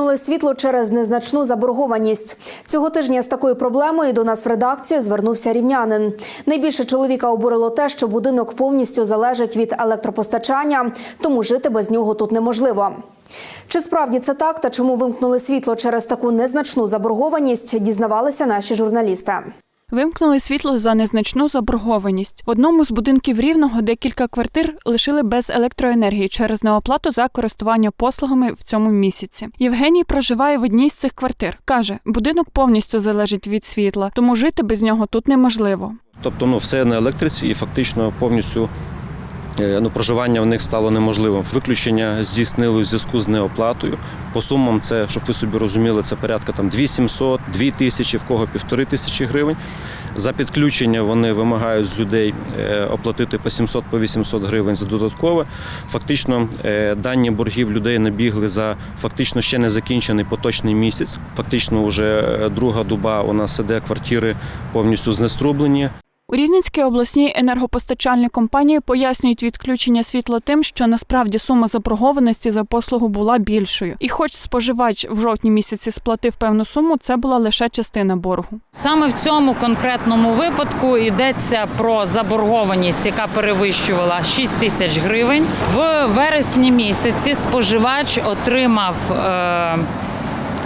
Вимкнули світло через незначну заборгованість. Цього тижня з такою проблемою до нас в редакцію звернувся рівнянин. Найбільше чоловіка обурило те, що будинок повністю залежить від електропостачання, тому жити без нього тут неможливо. Чи справді це так та чому вимкнули світло через таку незначну заборгованість, дізнавалися наші журналісти. Вимкнули світло за незначну заборгованість. В одному з будинків рівного декілька квартир лишили без електроенергії через неоплату за користування послугами в цьому місяці. Євгеній проживає в одній з цих квартир. каже, будинок повністю залежить від світла, тому жити без нього тут неможливо. Тобто ну, все на електриці і фактично повністю ну, проживання в них стало неможливим. Виключення здійснили у зв'язку з неоплатою. По сумам це, щоб ви собі розуміли, це порядка там 2700, 2000, в кого півтори тисячі гривень. За підключення вони вимагають з людей е, оплатити по 700 по 800 гривень за додаткове. Фактично е, дані боргів людей набігли за фактично ще не закінчений поточний місяць. Фактично, вже е, друга доба у нас іде квартири повністю знеструблені. У Рівненській обласній енергопостачальній компанії пояснюють відключення світла тим, що насправді сума заборгованості за послугу була більшою. І хоч споживач в жовтні місяці сплатив певну суму, це була лише частина боргу. Саме в цьому конкретному випадку йдеться про заборгованість, яка перевищувала 6 тисяч гривень. В вересні місяці споживач отримав. Е-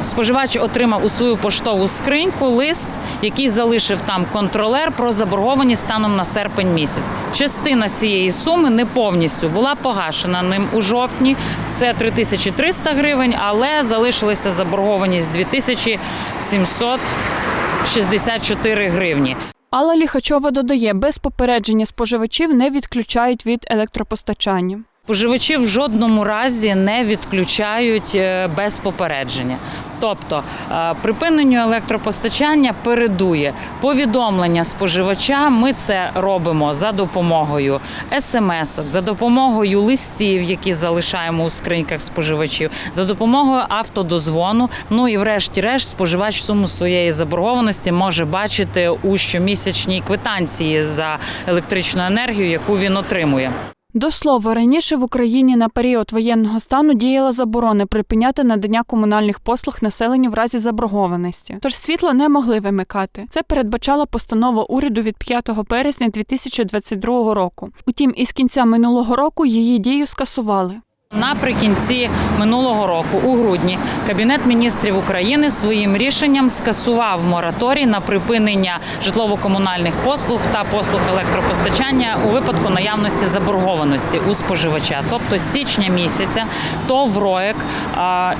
Споживач отримав у свою поштову скриньку лист, який залишив там контролер про заборгованість станом на серпень місяць. Частина цієї суми не повністю була погашена ним у жовтні. Це 3300 гривень, але залишилася заборгованість 2764 гривні. Алла Ліхачова додає, без попередження споживачів не відключають від електропостачання. Споживачі в жодному разі не відключають е, без попередження. Тобто е, припиненню електропостачання передує повідомлення споживача. Ми це робимо за допомогою смс-ок, за допомогою листів, які залишаємо у скриньках споживачів, за допомогою автодозвону. Ну і врешті-решт, споживач суму своєї заборгованості може бачити у щомісячній квитанції за електричну енергію, яку він отримує. До слова, раніше в Україні на період воєнного стану діяла заборона припиняти надання комунальних послуг населенню в разі заборгованості. Тож світло не могли вимикати. Це передбачала постанова уряду від 5 березня 2022 року. Утім, із кінця минулого року її дію скасували. Наприкінці минулого року, у грудні, Кабінет міністрів України своїм рішенням скасував мораторій на припинення житлово-комунальних послуг та послуг електропостачання у випадку наявності заборгованості у споживача. Тобто з січня місяця ТОВ «РОЕК»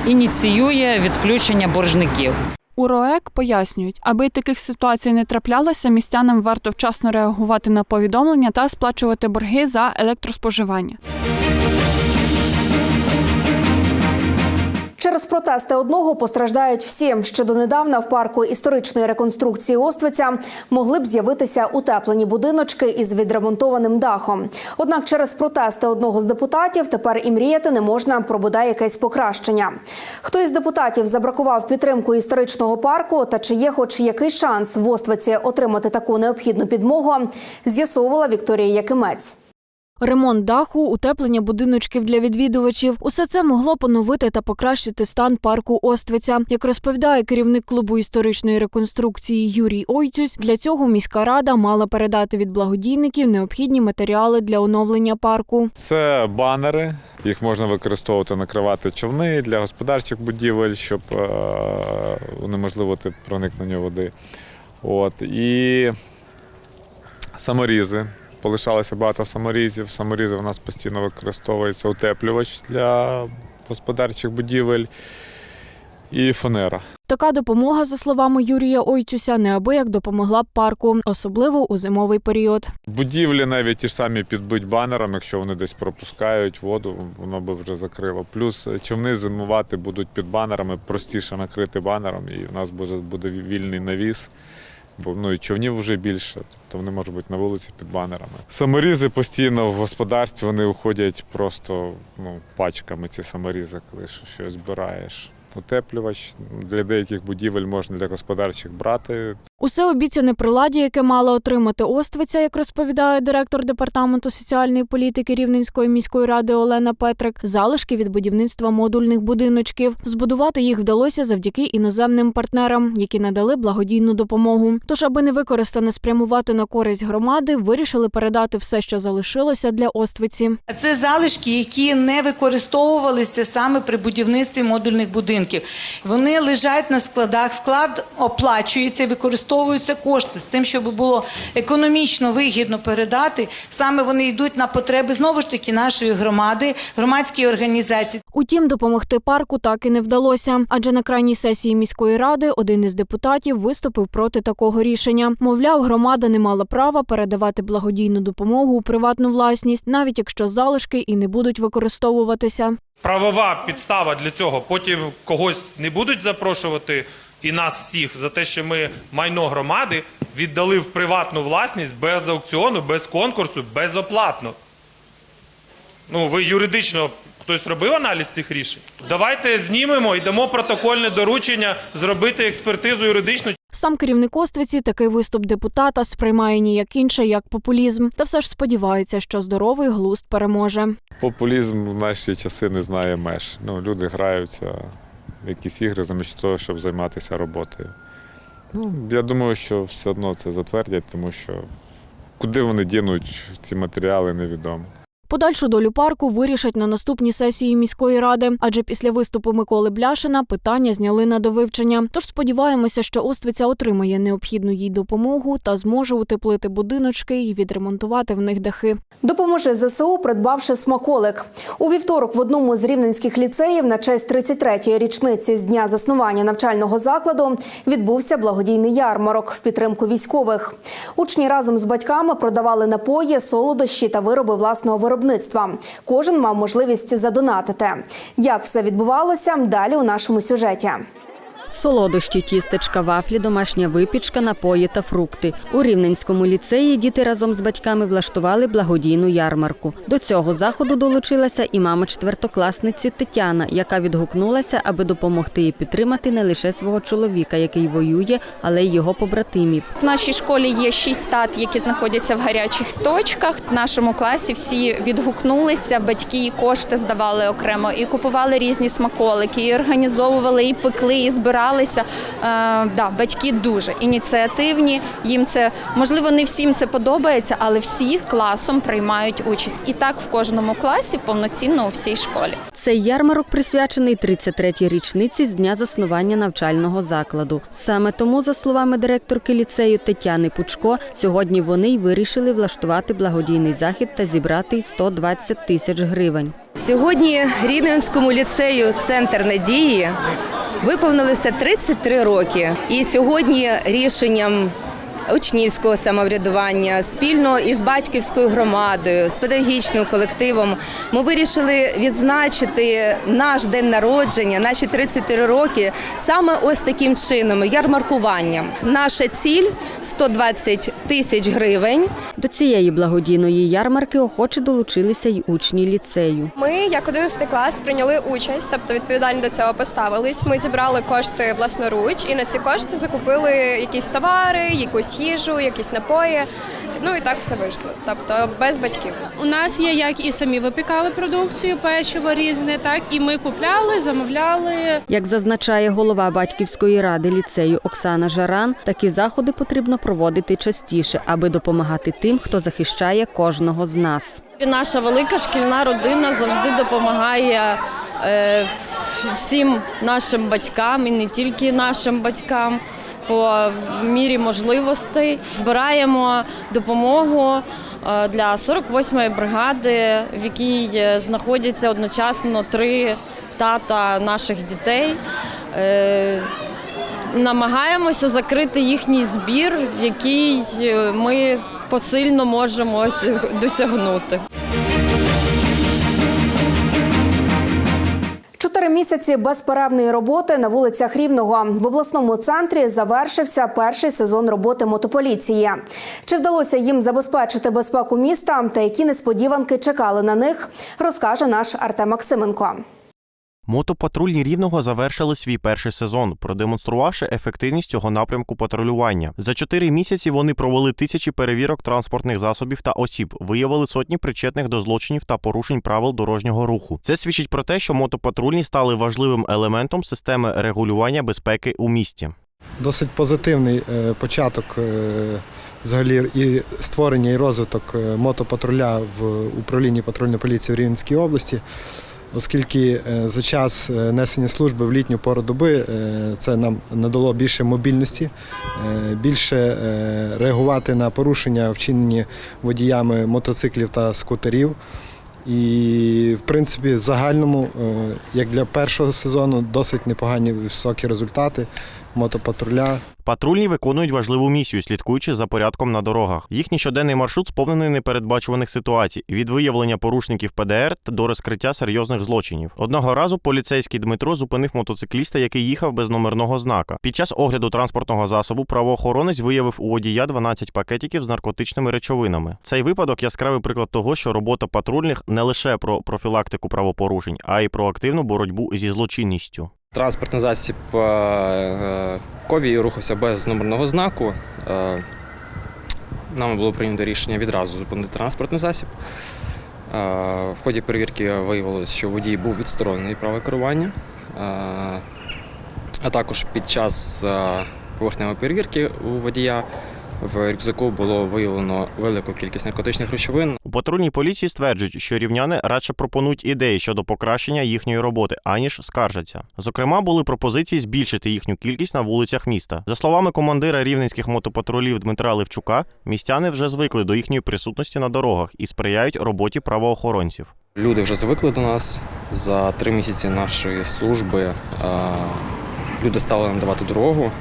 ініціює відключення боржників. У РОЕК пояснюють, аби таких ситуацій не траплялося, містянам варто вчасно реагувати на повідомлення та сплачувати борги за електроспоживання. Через протести одного постраждають всі. Ще донедавна в парку історичної реконструкції Оствиця могли б з'явитися утеплені будиночки із відремонтованим дахом. Однак через протести одного з депутатів тепер і мріяти не можна про бодай якесь покращення. Хто із депутатів забракував підтримку історичного парку та чи є хоч який шанс в Оствиці отримати таку необхідну підмогу, з'ясовувала Вікторія Якимець. Ремонт даху, утеплення будиночків для відвідувачів усе це могло поновити та покращити стан парку Оствиця. Як розповідає керівник клубу історичної реконструкції Юрій Ойцюсь, для цього міська рада мала передати від благодійників необхідні матеріали для оновлення парку. Це банери, їх можна використовувати, накривати човни для господарчих будівель, щоб е, унеможливити проникнення води. От. І саморізи. Полишалося багато саморізів. Саморізи в нас постійно використовується утеплювач для господарчих будівель і фанера. Така допомога, за словами Юрія Ойцюся, неабияк допомогла б парку, особливо у зимовий період. Будівлі навіть ті ж самі підбить банером, якщо вони десь пропускають воду, воно би вже закрило. Плюс човни зимувати будуть під банерами, простіше накрити банером, і в нас буде, буде вільний навіс бо ну і човнів вже більше, тобто вони можуть бути на вулиці під банерами. Саморізи постійно в господарстві вони уходять просто ну, пачками ці саморізи, коли щось збираєш. Утеплювач для деяких будівель можна для господарчих брати. Усе обіцяне приладдя, яке мала отримати Оствиця, як розповідає директор департаменту соціальної політики Рівненської міської ради Олена Петрик, залишки від будівництва модульних будиночків. Збудувати їх вдалося завдяки іноземним партнерам, які надали благодійну допомогу. Тож, аби не використане спрямувати на користь громади, вирішили передати все, що залишилося для Оствиці. Це залишки, які не використовувалися саме при будівництві модульних будинків. Вони лежать на складах. Склад оплачується, використовуються кошти з тим, щоб було економічно вигідно передати. Саме вони йдуть на потреби знову ж таки нашої громади, громадської організації. Утім, допомогти парку так і не вдалося, адже на крайній сесії міської ради один із депутатів виступив проти такого рішення. Мовляв, громада не мала права передавати благодійну допомогу у приватну власність, навіть якщо залишки і не будуть використовуватися. Правова підстава для цього. Потім когось не будуть запрошувати і нас всіх за те, що ми майно громади віддали в приватну власність без аукціону, без конкурсу, безоплатно. Ну, ви юридично хтось робив аналіз цих рішень? Давайте знімемо і дамо протокольне доручення зробити експертизу юридичну Сам керівник Оствиці такий виступ депутата сприймає ніяк інше, як популізм, та все ж сподівається, що здоровий глузд переможе. Популізм в наші часи не знає меж. Ну, люди граються в якісь ігри замість того, щоб займатися роботою. Ну, я думаю, що все одно це затвердять, тому що куди вони дінуть ці матеріали, невідомо. Подальшу долю парку вирішать на наступній сесії міської ради, адже після виступу Миколи Бляшина питання зняли на довивчення. Тож сподіваємося, що Оствиця отримає необхідну їй допомогу та зможе утеплити будиночки і відремонтувати в них дахи. Допоможе ЗСУ, придбавши смаколик. У вівторок в одному з рівненських ліцеїв на честь 33-ї річниці з дня заснування навчального закладу відбувся благодійний ярмарок в підтримку військових. Учні разом з батьками продавали напої, солодощі та вироби власного виробництва. Кожен мав можливість задонатити. Як все відбувалося далі у нашому сюжеті. Солодощі, тістечка, вафлі, домашня випічка, напої та фрукти. У Рівненському ліцеї діти разом з батьками влаштували благодійну ярмарку. До цього заходу долучилася і мама четвертокласниці Тетяна, яка відгукнулася, аби допомогти і підтримати не лише свого чоловіка, який воює, але й його побратимів. В нашій школі є шість стат, які знаходяться в гарячих точках. В нашому класі всі відгукнулися, батьки і кошти здавали окремо, і купували різні смаколики, і організовували, і пекли, і збиралися. Е, да, батьки дуже ініціативні. Їм це можливо не всім це подобається, але всі класом приймають участь. І так в кожному класі повноцінно у всій школі. Цей ярмарок присвячений 33-й річниці з дня заснування навчального закладу. Саме тому, за словами директорки ліцею Тетяни Пучко, сьогодні вони й вирішили влаштувати благодійний захід та зібрати 120 тисяч гривень. Сьогодні Рівненському ліцею Центр надії виповнилося 33 роки. І сьогодні рішенням учнівського самоврядування спільно із батьківською громадою, з педагогічним колективом ми вирішили відзначити наш день народження, наші 33 роки, саме ось таким чином ярмаркуванням. Наша ціль 120 тисяч гривень. До цієї благодійної ярмарки охоче долучилися й учні ліцею. Ми, як 11 клас, прийняли участь, тобто відповідально до цього поставились. Ми зібрали кошти власноруч і на ці кошти закупили якісь товари, якусь їжу, якісь напої. Ну і так все вийшло. Тобто без батьків. У нас є як і самі випікали продукцію, печиво різне, так і ми купляли, замовляли. Як зазначає голова батьківської ради ліцею Оксана Жаран, такі заходи потрібно проводити частіше, аби допомагати тим, хто захищає кожного з нас. Наша велика шкільна родина завжди допомагає е, всім нашим батькам і не тільки нашим батькам. По мірі можливостей збираємо допомогу е, для 48-ї бригади, в якій е, знаходяться одночасно три тата наших дітей. Е, Намагаємося закрити їхній збір, який ми посильно можемо досягнути. Місяці безперервної роботи на вулицях Рівного в обласному центрі завершився перший сезон роботи мотополіції. Чи вдалося їм забезпечити безпеку міста та які несподіванки чекали на них, розкаже наш Артем Максименко. Мотопатрульні рівного завершили свій перший сезон, продемонструвавши ефективність цього напрямку патрулювання. За чотири місяці вони провели тисячі перевірок транспортних засобів та осіб, виявили сотні причетних до злочинів та порушень правил дорожнього руху. Це свідчить про те, що мотопатрульні стали важливим елементом системи регулювання безпеки у місті. Досить позитивний е, початок е, взагалі і створення і розвиток е, мотопатруля в управлінні патрульної поліції в Рівненській області, оскільки е, за час е, несення служби в літню пору доби е, це нам надало більше мобільності, більше реагувати на порушення, вчинені водіями мотоциклів та скутерів. І, в принципі, в загальному, як для першого сезону, досить непогані високі результати мотопатруля. Патрульні виконують важливу місію, слідкуючи за порядком на дорогах. Їхній щоденний маршрут сповнений непередбачуваних ситуацій від виявлення порушників ПДР до розкриття серйозних злочинів. Одного разу поліцейський Дмитро зупинив мотоцикліста, який їхав без номерного знака. Під час огляду транспортного засобу правоохоронець виявив у водія 12 пакетиків з наркотичними речовинами. Цей випадок яскравий приклад того, що робота патрульних не лише про профілактику правопорушень, а й про активну боротьбу зі злочинністю. Транспортний засіб е, е, рухався без номерного знаку. Е, Нами було прийнято рішення відразу зупинити транспортний засіб. В ході перевірки виявилося, що водій був відсторонений права керування. А також під час поверхневої перевірки у водія в рюкзаку було виявлено велику кількість наркотичних речовин. У патрульній поліції стверджують, що рівняни радше пропонують ідеї щодо покращення їхньої роботи, аніж скаржаться. Зокрема, були пропозиції збільшити їхню кількість на вулицях міста. За словами командира рівненських мотопатрулів Дмитра Левчука, містяни вже звикли до їхньої присутності на дорогах і сприяють роботі правоохоронців. Люди вже звикли до нас за три місяці нашої служби. Люди стали нам давати дорогу,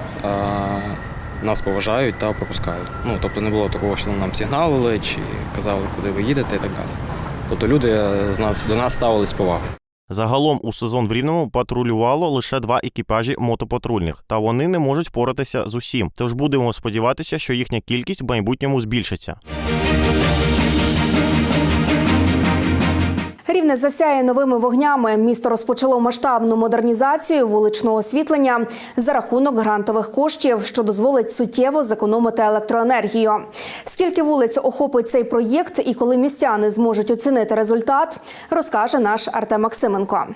нас поважають та пропускають. Ну тобто не було такого, що нам сигналили чи казали, куди ви їдете і так далі. Тобто люди з нас до нас ставились повагою. Загалом у сезон в Рівному патрулювало лише два екіпажі мотопатрульних, та вони не можуть впоратися з усім. Тож будемо сподіватися, що їхня кількість в майбутньому збільшиться. Рівне засяє новими вогнями. Місто розпочало масштабну модернізацію вуличного освітлення за рахунок грантових коштів, що дозволить суттєво зекономити електроенергію. Скільки вулиць охопить цей проєкт і коли містяни зможуть оцінити результат, розкаже наш Артем Максименко.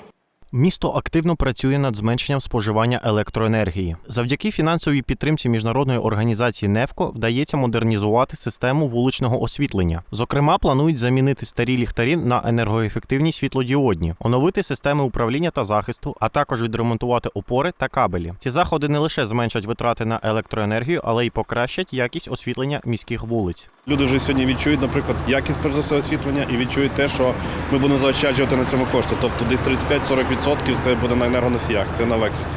Місто активно працює над зменшенням споживання електроенергії. Завдяки фінансовій підтримці міжнародної організації НЕФКО вдається модернізувати систему вуличного освітлення. Зокрема, планують замінити старі ліхтарі на енергоефективні світлодіодні, оновити системи управління та захисту, а також відремонтувати опори та кабелі. Ці заходи не лише зменшать витрати на електроенергію, але й покращать якість освітлення міських вулиць. Люди вже сьогодні відчують, наприклад, якість перш за все освітлення і відчують те, що ми будемо заощаджувати на цьому кошти. Тобто десь 35-40% це буде на енергоносіях, це на електриці.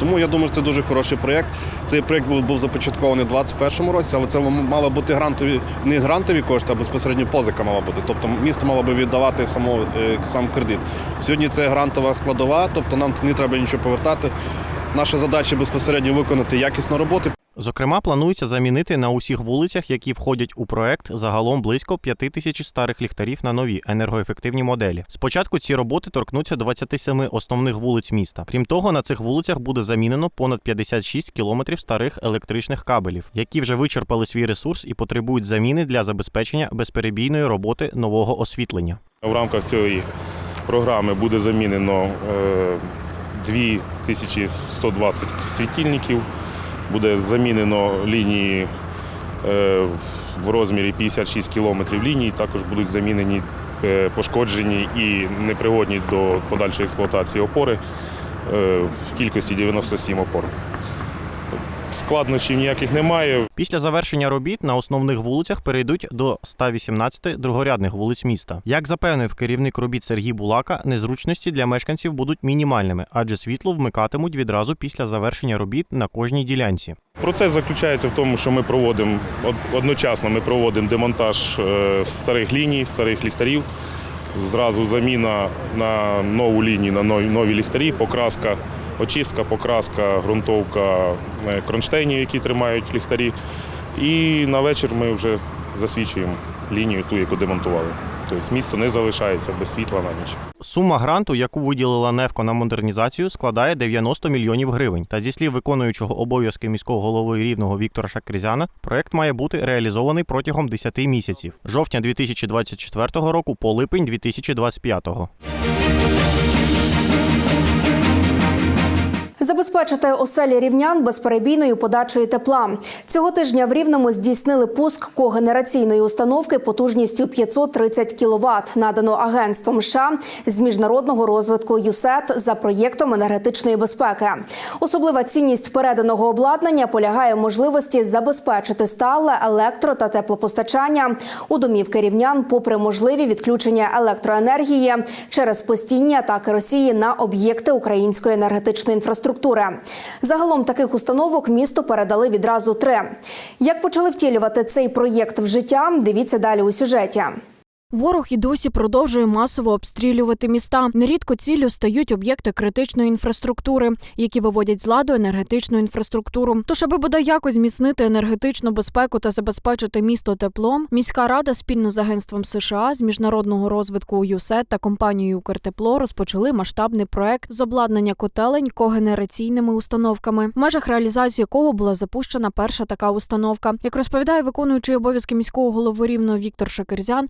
Тому я думаю, що це дуже хороший проєкт. Цей проєкт був, був започаткований у 2021 році, але це мали бути грантові, не грантові кошти, а безпосередньо позика мала бути. Тобто місто мало би віддавати само, е, сам кредит. Сьогодні це грантова складова, тобто нам не треба нічого повертати. Наша задача безпосередньо виконати якісну роботу. Зокрема, планується замінити на усіх вулицях, які входять у проект, загалом близько 5 тисяч старих ліхтарів на нові енергоефективні моделі. Спочатку ці роботи торкнуться 27 основних вулиць міста. Крім того, на цих вулицях буде замінено понад 56 кілометрів старих електричних кабелів, які вже вичерпали свій ресурс і потребують заміни для забезпечення безперебійної роботи нового освітлення. В рамках цієї програми буде замінено е, 2120 світильників, буде замінено лінії е, в розмірі 56 кілометрів ліній, також будуть замінені е, пошкоджені і непригодні до подальшої експлуатації опори е, в кількості 97 опор. Складнощів ніяких немає. Після завершення робіт на основних вулицях перейдуть до 118 другорядних вулиць міста. Як запевнив керівник робіт Сергій Булака, незручності для мешканців будуть мінімальними, адже світло вмикатимуть відразу після завершення робіт на кожній ділянці. Процес заключається в тому, що ми проводимо одночасно ми проводимо демонтаж е, старих ліній, старих ліхтарів. Зразу заміна на нову лінію, на нові, нові ліхтарі, покраска, очистка, покраска, ґрунтовка е, кронштейнів, які тримають ліхтарі. І на вечір ми вже засвічуємо лінію, ту, яку демонтували. Тобто місто не залишається без світла на ніч. Сума гранту, яку виділила Невко на модернізацію, складає 90 мільйонів гривень. Та зі слів виконуючого обов'язки міського голови рівного Віктора Шакрізяна, проект має бути реалізований протягом 10 місяців жовтня 2024 року по липень 2025. Забезпечити оселі рівнян безперебійною подачею тепла. Цього тижня в Рівному здійснили пуск когенераційної установки потужністю 530 кВт, надано агентством США з міжнародного розвитку ЮСЕТ за проєктом енергетичної безпеки. Особлива цінність переданого обладнання полягає в можливості забезпечити стале електро та теплопостачання у домівки рівнян, попри можливі відключення електроенергії через постійні атаки Росії на об'єкти української енергетичної інфраструктури. Загалом таких установок місто передали відразу три. Як почали втілювати цей проєкт в життя? Дивіться далі у сюжеті. Ворог і досі продовжує масово обстрілювати міста. Нерідко ціллю стають об'єкти критичної інфраструктури, які виводять з ладу енергетичну інфраструктуру. Тож, аби бодай якось зміцнити енергетичну безпеку та забезпечити місто теплом, міська рада спільно з агентством США з міжнародного розвитку ЮСЕТ та компанією Укртепло розпочали масштабний проект з обладнання котелень когенераційними установками, в межах реалізації якого була запущена перша така установка. Як розповідає виконуючий обов'язки міського голови рівного Віктор Шакерзян,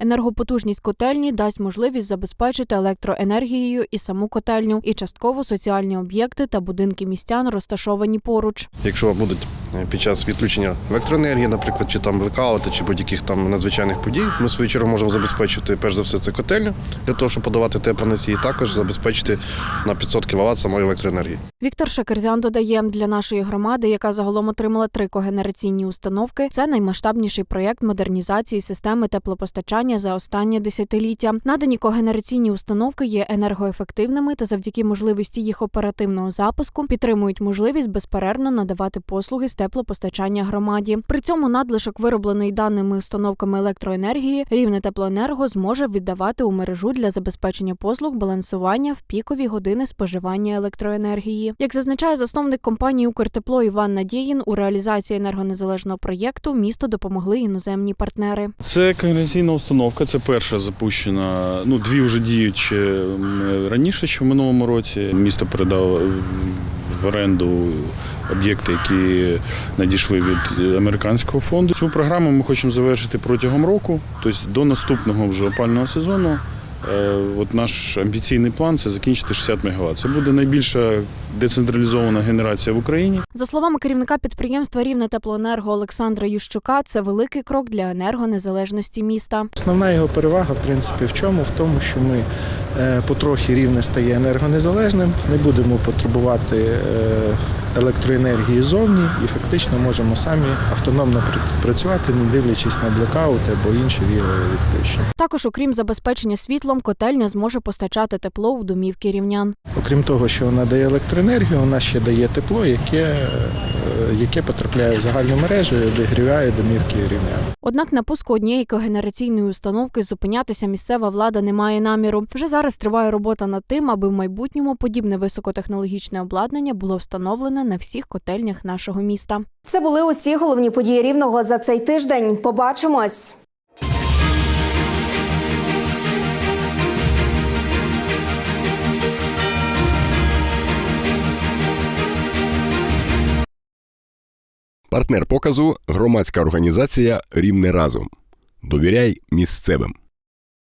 енергопотужність котельні дасть можливість забезпечити електроенергією і саму котельню, і частково соціальні об'єкти та будинки містян розташовані поруч. Якщо будуть е, під час відключення електроенергії, наприклад, чи там блекаути, чи будь-яких там надзвичайних подій, ми в свою чергу можемо забезпечити перш за все це котельню для того, щоб подавати теплоносії, і також забезпечити на 500 кВт самої електроенергії. Віктор Шакерзян додає для нашої громади, яка загалом отримала три когенераційні установки. Це наймасштабніший проєкт модернізації системи теплопостачання за останнє десятиліття. Надані когенераційні установки є енергоефективними та завдяки можливості їх оперативного запуску підтримують можливість безперервно надавати послуги з теплопостачання громаді. При цьому надлишок, вироблений даними установками електроенергії, рівне теплоенерго зможе віддавати у мережу для забезпечення послуг балансування в пікові години споживання електроенергії. Як зазначає засновник компанії Укртепло Іван Надєїн, у реалізації енергонезалежного проєкту місто допомогли іноземні партнери. Це координаційна установка, це перша запущена. Ну, дві вже діючі раніше, ще в минулому році. Місто передало в оренду об'єкти, які надійшли від американського фонду. Цю програму ми хочемо завершити протягом року, тобто до наступного вже опального сезону. Е, От наш амбіційний план це закінчити 60 МВт. Це буде найбільша децентралізована генерація в Україні. За словами керівника підприємства Рівне теплоенерго Олександра Ющука, це великий крок для енергонезалежності міста. Основна його перевага, в принципі, в чому? В тому, що ми е, потрохи рівне стає енергонезалежним, не будемо потребувати е, електроенергії зовні і фактично можемо самі автономно пр- працювати, не дивлячись на блекаути або інші віялові відключення. Також, окрім забезпечення світлом, котельня зможе постачати тепло у домівки рівнян. Окрім того, що вона дає електроенергію, вона ще дає тепло, яке, е, яке потрапляє в загальну мережу і обігріває домівки рівнян. Однак на пуску однієї когенераційної установки зупинятися місцева влада не має наміру. Вже зараз триває робота над тим, аби в майбутньому подібне високотехнологічне обладнання було встановлене на всіх котельнях нашого міста. Це були усі головні події рівного за цей тиждень. Побачимось. Партнер показу громадська організація Рівне разом. Довіряй місцевим.